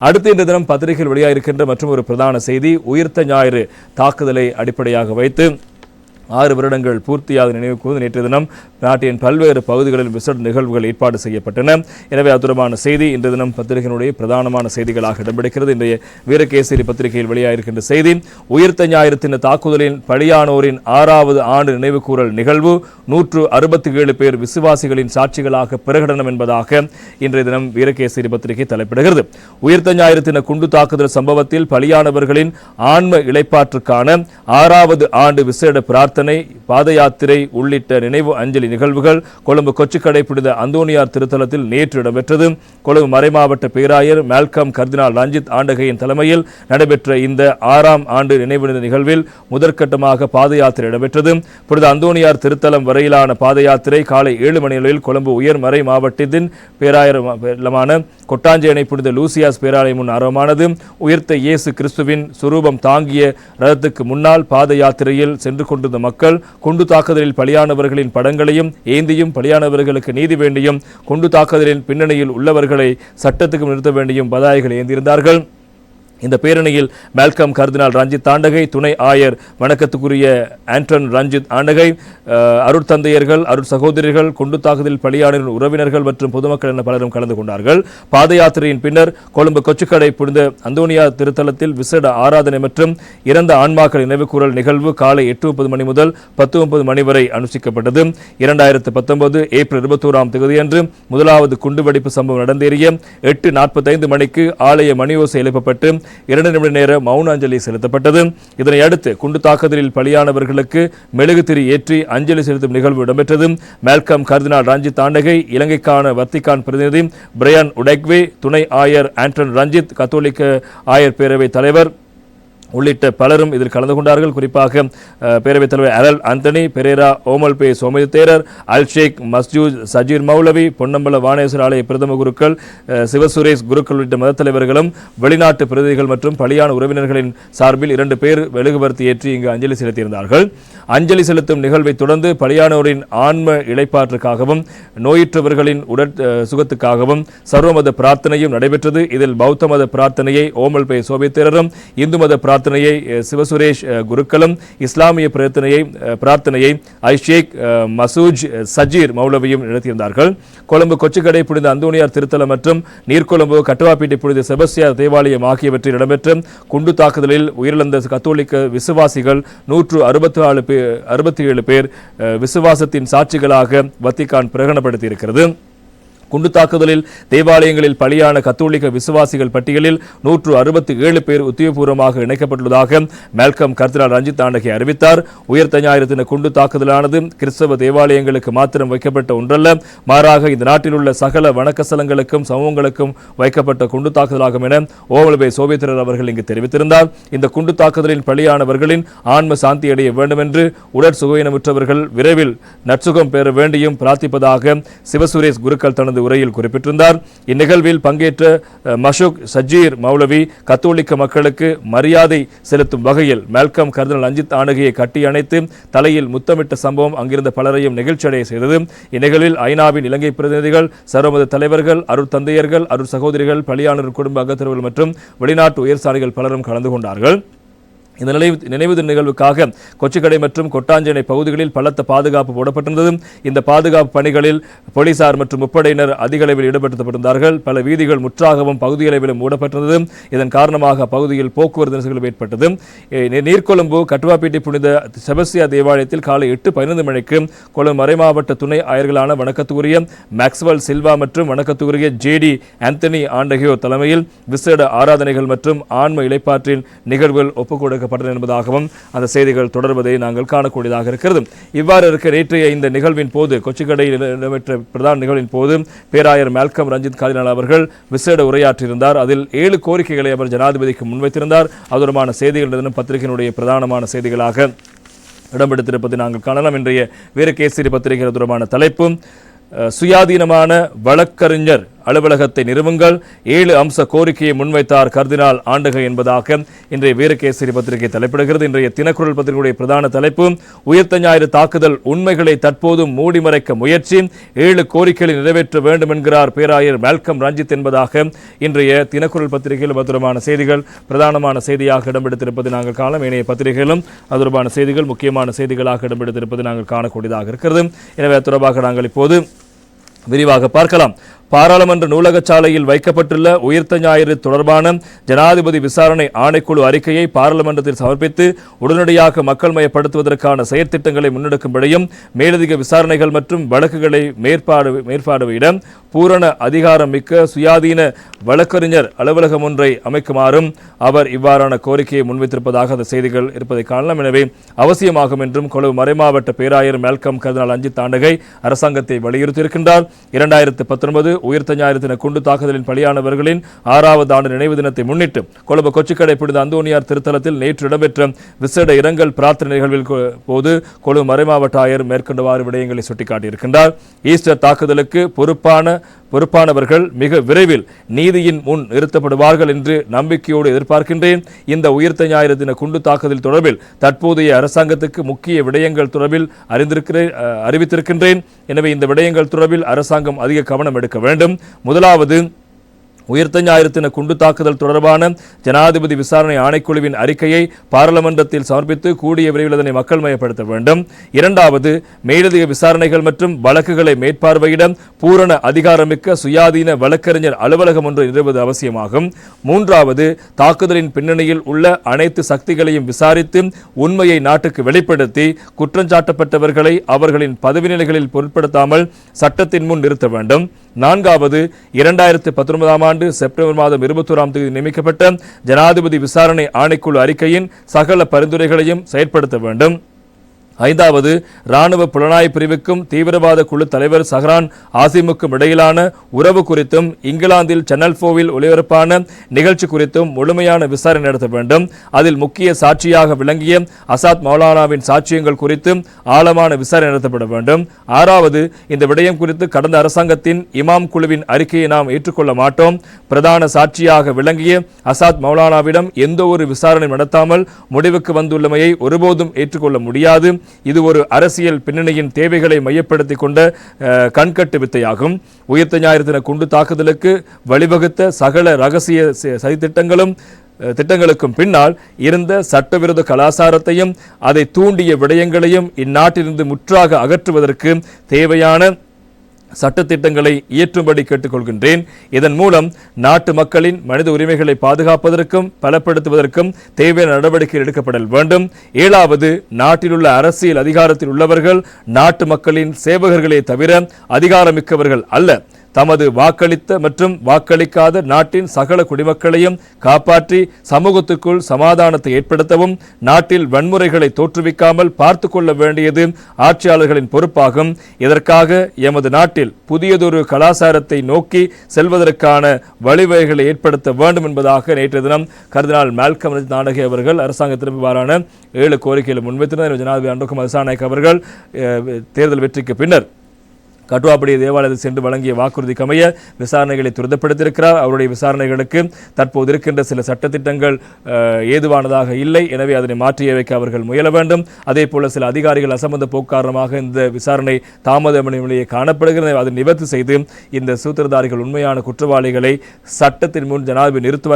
அடுத்து இந்த தினம் பத்திரிகையில் வெளியாயிருக்கின்ற மற்றும் ஒரு பிரதான செய்தி உயிர்த்த ஞாயிறு தாக்குதலை அடிப்படையாக வைத்து ஆறு வருடங்கள் பூர்த்தியாக நினைவு கூர்ந்து நேற்று தினம் நாட்டின் பல்வேறு பகுதிகளில் விசேட நிகழ்வுகள் ஏற்பாடு செய்யப்பட்டன. எனவே அது தொடர்பான செய்தி இன்று தினம் பத்திரிகையினுடைய பிரதானமான செய்திகளாக இடம்பெடுக்கிறது இன்றைய வீரகேசரி பத்திரிகையில் வெளியாகிருக்கின்ற செய்தி உயிர்த்த ஞாயிறு தாக்குதலின் பலியானோரின் ஆறாவது ஆண்டு நினைவு கூறல் நிகழ்வு நூற்று அறுபத்தி ஏழு பேர் விசுவாசிகளின் சாட்சிகளாக பிரகடனம் என்பதாக இன்றைய தினம் வீரகேசரி பத்திரிகை தலைப்பிடுகிறது. உயிர்த்த ஞாயிறு தின குண்டு தாக்குதல் சம்பவத்தில் பலியானவர்களின் ஆன்ம இழைப்பாற்றுக்கான ஆறாவது ஆண்டு விசேட பிரார்த்தனை பாத யாத்திரை உள்ளிட்ட நினைவு அஞ்சலி நிகழ்வுகள் கொழும்பு கொச்சிக்கடை புனித அந்தோனியார் திருத்தலத்தில் நேற்று இடம்பெற்றது. கொழும்பு மறைமாவட்ட பேராயர் மேல்கம் கர்தினால் ரஞ்சித் ஆண்டகையின் தலைமையில் நடைபெற்ற இந்த ஆறாம் ஆண்டு நினைவு நிகழ்வில் முதற்கட்டமாக பாத யாத்திரை இடம்பெற்றது. புனித அந்தோனியார் திருத்தலம் வரையிலான பாத யாத்திரை காலை ஏழு மணி அளவில் கொழும்பு உயர்மறை மாவட்டத்தின் பேராயரமான கொட்டாஞ்சேனை புனித லூசியாஸ் பேராலயம் முன் ஆரம்பமானது உயர்த்த இயேசு கிறிஸ்துவின் சுரூபம் தாங்கிய ரதத்துக்கு முன்னால் பாத யாத்திரையில் சென்று கொண்டிருந்த மக்கள் குண்டு தாக்குதலில் பலியானவர்களின் படங்களையும் ஏந்தியும் பலியானவர்களுக்கு நீதி வேண்டியும் குண்டு தாக்குதலின் பின்னணியில் உள்ளவர்களை சட்டத்துக்கு நிறுத்த வேண்டியும் பதாய்கள் ஏந்தியிருந்தார்கள் இந்த பேரணியில் மேல்கம் கர்தினால் ரஞ்சித் தாண்டகை துணை ஆயர் வணக்கத்துக்குரிய ஆண்டன் ரஞ்சித் ஆண்டகை அருட்தந்தையர்கள் அருட் சகோதரிகள் குண்டு தாக்குதலில் பலியானவரின் உறவினர்கள் மற்றும் பொதுமக்கள் என பலரும் கலந்து கொண்டார்கள். பாத யாத்திரையின் பின்னர் கொழும்பு கொச்சுக்கடை புனித அந்தோனியா திருத்தலத்தில் விசேட ஆராதனை மற்றும் இறந்த ஆன்மாக்கள் நினைவுகூரல் நிகழ்வு காலை எட்டு முப்பது மணி முதல் பத்து முப்பது மணி வரை அனுஷ்டிக்கப்பட்டது. இரண்டாயிரத்து பத்தொன்பது ஏப்ரல் இருபத்தோராம் தேதியன்று முதலாவது குண்டுவெடிப்பு சம்பவம் நடந்தேறிய எட்டு நாற்பத்தைந்து மணிக்கு ஆலய மணியோசை எழுப்பப்பட்டு இரண்டு நிமிட நேர மௌன அஞ்சலி செலுத்தப்பட்டது. இதனை அடுத்து குண்டு தாக்குதலில் பலியானவர்களுக்கு மெழுகுதிரி ஏற்றி அஞ்சலி செலுத்தும் நிகழ்வு இடம்பெற்றது. மேல்கம் கர்தினால் ரஞ்சித் ஆண்டகை இலங்கைக்கான வத்திகான் பிரதிநிதி பிரையன் உடெக்வே துணை ஆயர் ஆண்டன் ரஞ்சித் கத்தோலிக்க ஆயர் பேரவை தலைவர் உள்ளிட்ட பலரும் இதில் கலந்து கொண்டார்கள். குறிப்பாக பேரவைத் தலைவர் அலல் அந்தனி பெரேரா ஓமல் பே. சோமதி தேரர் அல் ஷேக் மஸ்ஜூத் சஜீர் மௌலவி பொன்னம்பல வானேஸ்வர ஆலய பிரதம குருக்கள் சிவசுரேஷ் குருக்கள் உள்ளிட்ட மதத்தலைவர்களும் வெளிநாட்டு பிரதிநிதிகள் மற்றும் பலியான உறவினர்களின் சார்பில் இரண்டு பேர் மெழுகுவர்த்தி ஏற்றி இங்கு அஞ்சலி செலுத்தியிருந்தார்கள். அஞ்சலி செலுத்தும் நிகழ்வை தொடர்ந்து பலியானோரின் ஆன்ம இழைப்பாற்றுக்காகவும் நோயுற்றவர்களின் உடற் சுகத்துக்காகவும் சர்வமத பிரார்த்தனையும் நடைபெற்றது. இதில் பௌத்த மத பிரார்த்தனையை ஓமல் பே சோபித்திரரும் இந்து மத பிரார்த்தனையை சிவசுரேஷ் குருக்களும் இஸ்லாமிய பிரார்த்தனையை பிரார்த்தனையை ஐஷேக் மசூஜ் சஜீர் மௌலவியும் நடத்தியிருந்தார்கள் கொழும்பு கொச்சிக்கடை புனித அந்தோனியார் திருத்தலம் மற்றும் நீர்கொழும்பு கட்டுவாப்பீட்டை புனித செபஸ்தியார் தேவாலயம் ஆகியவற்றில் இடம்பெற்ற குண்டு தாக்குதலில் உயிரிழந்த கத்தோலிக்க விசுவாசிகள் நூற்று அறுபத்தி நாலு பேர் அறுபத்தி ஏழு பேர் விசுவாசத்தின் சாட்சிகளாக வத்திகான் பிரகடனப்படுத்தியிருக்கிறது. குண்டு தாக்குதலில் தேவாலயங்களில் பலியான கத்தோலிக்க விசுவாசிகள் பட்டியலில் நூற்று அறுபத்தி ஏழு பேர் உத்தியோகபூர்வமாக இணைக்கப்பட்டுள்ளதாக மேல்கம் கர்தினால் ரஞ்சித் ஆண்டகை அறிவித்தார். உயர்த்த ஞாயிறு தின குண்டு தாக்குதலானது கிறிஸ்தவ தேவாலயங்களுக்கு மாத்திரம் வைக்கப்பட்ட ஒன்றல்ல. மாறாக இந்த நாட்டில் உள்ள சகல வணக்கசலங்களுக்கும் சமூகங்களுக்கும் வைக்கப்பட்ட குண்டு தாக்குதலாகும் என ஓமலபே சோபியத்திரர் அவர்கள் இங்கு தெரிவித்திருந்தார். இந்த குண்டு தாக்குதலில் பலியானவர்களின் ஆன்ம சாந்தி அடைய வேண்டும் என்று உடற் சுகையினமுற்றவர்கள் விரைவில் நற்சுகம் பெற வேண்டியும் பிரார்த்திப்பதாக சிவசுரேஷ் குருக்கள் தனது உரையில் குறிப்பிட்டிருந்தார். இந்நிகழ்வில் பங்கேற்ற மஷூக் சஜீர் மௌலவி கத்தோலிக்க மக்களுக்கு மரியாதை செலுத்தும் வகையில் மேல்கம் கர்தனல் அஞ்சித் ஆணுகையை கட்டி அணைத்து தலையில் முத்தமிட்ட சம்பவம் அங்கிருந்த பலரையும் நிகழ்ச்சியடைய செய்தது. இந்நிகழ்வில் ஐநாவின் இலங்கை பிரதிநிதிகள் சர்வமத தலைவர்கள் அருள் தந்தையர்கள் அருள் சகோதரிகள் பலியாளர் குடும்ப அங்கத்தவர்கள் மற்றும் வெளிநாட்டு உயர்சாரிகள் பலரும் கலந்து கொண்டார்கள். இந்த நினைவு நினைவு தின நிகழ்வுக்காக கொச்சிக்கடை மற்றும் கொட்டாஞ்சேனை பகுதிகளில் பலத்த பாதுகாப்பு போடப்பட்டிருந்தது. இந்த பாதுகாப்பு பணிகளில் போலீசார் மற்றும் முப்படையினர் அதிக அளவில் ஈடுபடுத்தப்பட்டிருந்தார்கள். பல வீதிகள் முற்றாகவும் பகுதியளவிலும் மூடப்பட்டிருந்தது. இதன் காரணமாக பகுதியில் போக்குவரத்து நெரிசல்கள் ஏற்பட்டது. நீர்கொழும்பு கட்டுவாப்பேட்டை புனித செபஸ்தியா தேவாலயத்தில் காலை எட்டு பதினைந்து மணிக்கு கொழும்பு மறைமாவட்ட துணை ஆயர்களான வணக்கத்துக்குரிய மேக்ஸ்வெல் சில்வா மற்றும் வணக்கத்துக்குரிய ஜேடி ஆந்தனி ஆண்டகியோர் தலைமையில் விசேட ஆராதனைகள் மற்றும் ஆன்ம இளைப்பாற்றின் நிகழ்வுகள் ஒப்புக்கொடுக்க கொடுக்கப்பட்டன என்பதாகவும் அந்த செய்திகள் தொடர்வதை நாங்கள் காணக்கூடியதாக இருக்கிறது. இவ்வாறு இருக்க நேற்றைய இந்த நிகழ்வின் போது கொச்சிக்கடையில் நடைபெற்ற பிரதான நிகழ்வின் போது பேராயர் மேல்கம் ரஞ்சித் காதினால் அவர்கள் விசேட உரையாற்றியிருந்தார். அதில் ஏழு கோரிக்கைகளை அவர் ஜனாதிபதிக்கு முன்வைத்திருந்தார். அது தொடர்பான செய்திகள் பத்திரிகையினுடைய பிரதானமான செய்திகளாக இடம்பெடுத்திருப்பதை நாங்கள் காணலாம். இன்றைய வீரகேசரி பத்திரிகை தொடர்பான தலைப்பும் சுயாதீனமான வழக்கறிஞர் அலுவலகத்தை நிறுவுங்கள். ஏழு அம்ச கோரிக்கையை முன்வைத்தார் கர்தினால் ஆண்டுகை என்பதாக இன்றைய வீரகேசரி பத்திரிகை தலைப்பிடுகிறது. இன்றைய தினக்குரல் பத்திரிகையுடைய பிரதான தலைப்பு உயிர்த்த ஞாயிறு தாக்குதல் உண்மைகளை தற்போதும் மூடி மறைக்க முயற்சி ஏழு கோரிக்கைகளை நிறைவேற்ற வேண்டும் என்கிறார் பேராயர் மேல்கம் ரஞ்சித் என்பதாக இன்றைய தினக்குரல் பத்திரிகையில் பத்திரமான செய்திகள் பிரதானமான செய்தியாக இடம்பெடுத்திருப்பது நாங்கள் காணலாம் ஏனைய பத்திரிகைகளும் அது தொடர்பான செய்திகள் முக்கியமான செய்திகளாக இடம்பெடுத்திருப்பது நாங்கள் காணக்கூடியதாக இருக்கிறது. எனவே தொடர்பாக நாங்கள் இப்போது விரிவாக பார்க்கலாம். பாராளுமன்ற நூலக சாலையில் வைக்கப்பட்டுள்ள உயிர்த்த ஞாயிறு தொடர்பான ஜனாதிபதி விசாரணை ஆணைக்குழு அறிக்கையை பாராளுமன்றத்தில் சமர்ப்பித்து உடனடியாக மக்கள் மயப்படுத்துவதற்கான செயற்திட்டங்களை முன்னெடுக்கும்படியும் மேலதிக விசாரணைகள் மற்றும் வழக்குகளை மேற்பாடு மேற்பார்வையிட பூரண அதிகாரம் மிக்க சுயாதீன வழக்கறிஞர் அலுவலகம் ஒன்றை அமைக்குமாறும் அவர் இவ்வாறான கோரிக்கையை முன்வைத்திருப்பதாக அந்த செய்திகள் இருப்பதை காணலாம். எனவே அவசியமாகும் என்றும் கொழும்பு மறைமாவட்ட பேராயர் மேல்கம் கர்தினால் அஞ்சித் தாண்டகை அரசாங்கத்தை வலியுறுத்தியிருக்கின்றார். இரண்டாயிரத்து பத்தொன்பது உயிர்த்தஞ்சாயிரத்தின தின குண்டு தாக்குதலின் பலியானவர்களின் ஆறாவது ஆண்டு நினைவு தினத்தை முன்னிட்டு கொழும்பு கொச்சிக்கடை பிடித்த அந்தோனியார் திருத்தலத்தில் நேற்று இடம்பெற்ற விசேட இரங்கல் பிரார்த்தனை நிகழ்வில் போது கொழும்பு மறைமாவட்ட ஆயர் மேற்கொண்டவாறு விடயங்களை சுட்டிக்காட்டியிருக்கின்றார். ஈஸ்டர் தாக்குதலுக்கு பொறுப்பான பொறுப்பானவர்கள் மிக விரைவில் நீதியின் முன் நிறுத்தப்படுவார்கள் என்று நம்பிக்கையோடு எதிர்பார்க்கின்றேன். இந்த உயிர்த்த ஞாயிறு தின குண்டு தாக்குதல் தொடர்பில் தற்போதைய அரசாங்கத்துக்கு முக்கிய விடயங்கள் தொடர்பில் அறிந்திருக்கிறேன் அறிவித்திருக்கின்றேன். எனவே இந்த விடயங்கள் தொடர்பில் அரசாங்கம் அதிக கவனம் எடுக்க வேண்டும். முதலாவது உயிர்த்த குண்டு தாக்குதல் தொடர்பான ஜனாதிபதி விசாரணை ஆணைக்குழுவின் அறிக்கையை பாராளுமன்றத்தில் சமர்ப்பித்து கூடிய விரைவில் அதனை மக்கள் மயப்படுத்த வேண்டும். இரண்டாவது மேலதிக விசாரணைகள் மற்றும் வழக்குகளை மேற்பார்வையிட பூரண அதிகாரமிக்க சுயாதீன வழக்கறிஞர் அலுவலகம் ஒன்று நிறுவது அவசியமாகும். மூன்றாவது தாக்குதலின் பின்னணியில் உள்ள அனைத்து சக்திகளையும் விசாரித்து உண்மையை நாட்டுக்கு வெளிப்படுத்தி குற்றஞ்சாட்டப்பட்டவர்களை அவர்களின் பதவி நிலைகளில் பொருட்படுத்தாமல் சட்டத்தின் முன் நிறுத்த வேண்டும். நான்காவது இரண்டாயிரத்து பத்தொன்பதாம் ஆண்டு செப்டம்பர் மாதம் இருபத்தோராம் தேதி நியமிக்கப்பட்ட ஜனாதிபதி விசாரணை ஆணைக்குழு அறிக்கையின் சகல பரிந்துரைகளையும் செயற்படுத்த வேண்டும். ஐந்தாவது ராணுவ புலனாய்வு பிரிவுக்கும் தீவிரவாத குழு தலைவர் சஹ்ரான் ஆசிமுக்கும் இடையிலான உறவு குறித்தும் இங்கிலாந்தில் சேனல் போவில் ஒளிபரப்பான நிகழ்ச்சி குறித்தும் முழுமையான விசாரணை நடத்த வேண்டும். அதில் முக்கிய சாட்சியாக விளங்கிய அசாத் மௌலானாவின் சாட்சியங்கள் குறித்தும் ஆழமான விசாரணை நடத்தப்பட வேண்டும். ஆறாவது இந்த விடயம் குறித்து கடந்த அரசாங்கத்தின் இமாம் குழுவின் அறிக்கையை நாம் ஏற்றுக்கொள்ள மாட்டோம். பிரதான சாட்சியாக விளங்கிய அசாத் மௌலானாவிடம் எந்த ஒரு விசாரணை நடத்தாமல் முடிவுக்கு வந்துள்ளமையை ஒருபோதும் ஏற்றுக்கொள்ள முடியாது. இது ஒரு அரசியல் பின்னணியின் தேவைகளை மையப்படுத்தி கொண்ட கண்கட்டு வித்தையாகும். உயிர்த்த ஞாயிறு தின குண்டு தாக்குதலுக்கு வழிவகுத்த சகல ரகசிய சதித்திட்டங்களும் திட்டங்களுக்கும் பின்னால் இருந்த சட்டவிரோத கலாசாரத்தையும் அதை தூண்டிய விடயங்களையும் இந்நாட்டிலிருந்து முற்றாக அகற்றுவதற்கு தேவையான சட்டத்திட்டங்களை இயற்றும்படி கேட்டுக்கொள்கின்றேன். இதன் மூலம் நாட்டு மக்களின் மனித உரிமைகளை பாதுகாப்பதற்கும் பலப்படுத்துவதற்கும் தேவையான நடவடிக்கை எடுக்கப்படல் வேண்டும். ஏழாவது நாட்டிலுள்ள அரசியல் அதிகாரத்தில் உள்ளவர்கள் நாட்டு மக்களின் சேவகர்களே தவிர அதிகாரமிக்கவர்கள் அல்ல. தமது வாக்களித்த மற்றும் வாக்களிக்காத நாட்டின் சகல குடிமக்களையும் காப்பாற்றி சமூகத்துக்குள் சமாதானத்தை ஏற்படுத்தவும் நாட்டில் வன்முறைகளை தோற்றுவிக்காமல் பார்த்து கொள்ள வேண்டியது ஆட்சியாளர்களின் பொறுப்பாகும். இதற்காக எமது நாட்டில் புதியதொரு கலாச்சாரத்தை நோக்கி செல்வதற்கான வழிவகைகளை ஏற்படுத்த வேண்டும் என்பதாக நேற்று தினம் கர்தினால் மேல்கம் நாடகி அவர்கள் அரசாங்கத்திற்கு இவ்வாறான ஏழு கோரிக்கைகளை முன்வைத்திருந்தார். ஜனாதிபதி அன்புக்கும் அரசாநாயக் அவர்கள் அஹ், தேர்தல் வெற்றிக்கு பின்னர் கட்டுவாப்படி தேவாலயத்தில் சென்று வழங்கிய வாக்குறுதிக்கு அமைய விசாரணைகளை துரிதப்படுத்தியிருக்கிறார். அவருடைய விசாரணைகளுக்கு தற்போது இருக்கின்ற சில சட்டத்திட்டங்கள் ஏதுவானதாக இல்லை. எனவே அதனை மாற்றியமைக்க அவர்கள் முயல வேண்டும். அதே போல சில அதிகாரிகள் அசம்பந்த போக்கு காரணமாக இந்த விசாரணை தாமதமணியிலேயே காணப்படுகிறது. அதை நிவர்த்தி செய்து இந்த சூத்திரதாரிகள் உண்மையான குற்றவாளிகளை சட்டத்தின் முன் ஜனாதிபதி நிறுத்துவார்